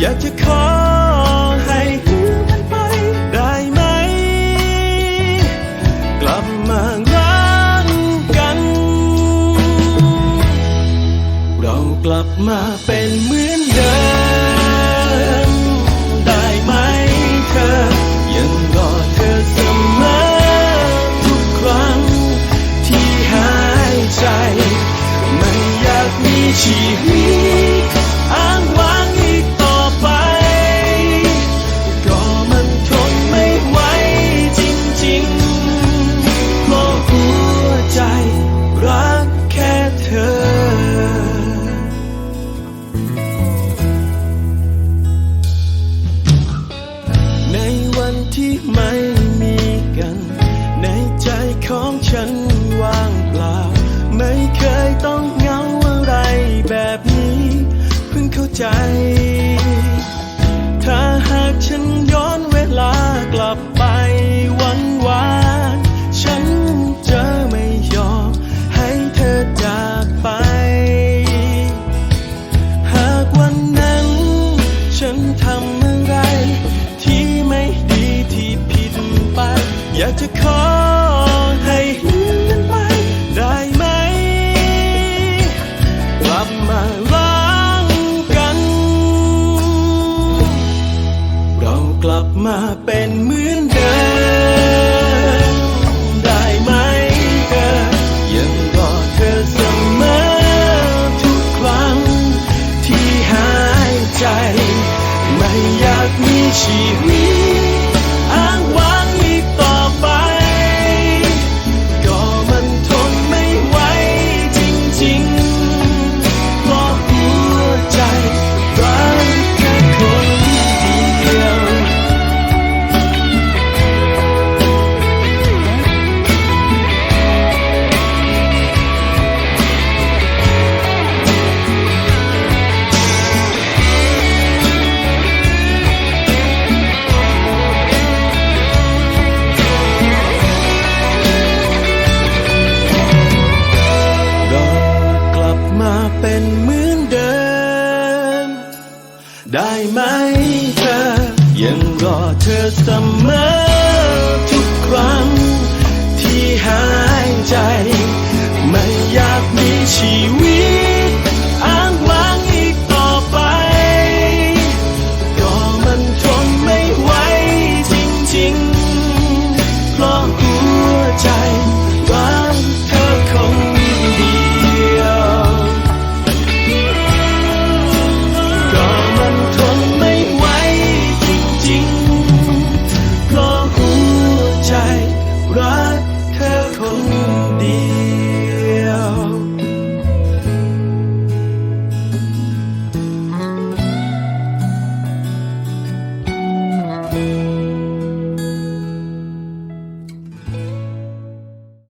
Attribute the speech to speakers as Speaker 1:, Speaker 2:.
Speaker 1: อยากจะขอให้ลืมกันไปได้ไหม กลับมารักกัน เรากลับมาเป็นเมื่อ ที่ไม่มีกัน ในใจของฉัน to call. ได้ไหมเธอยังรอเธอเสมอ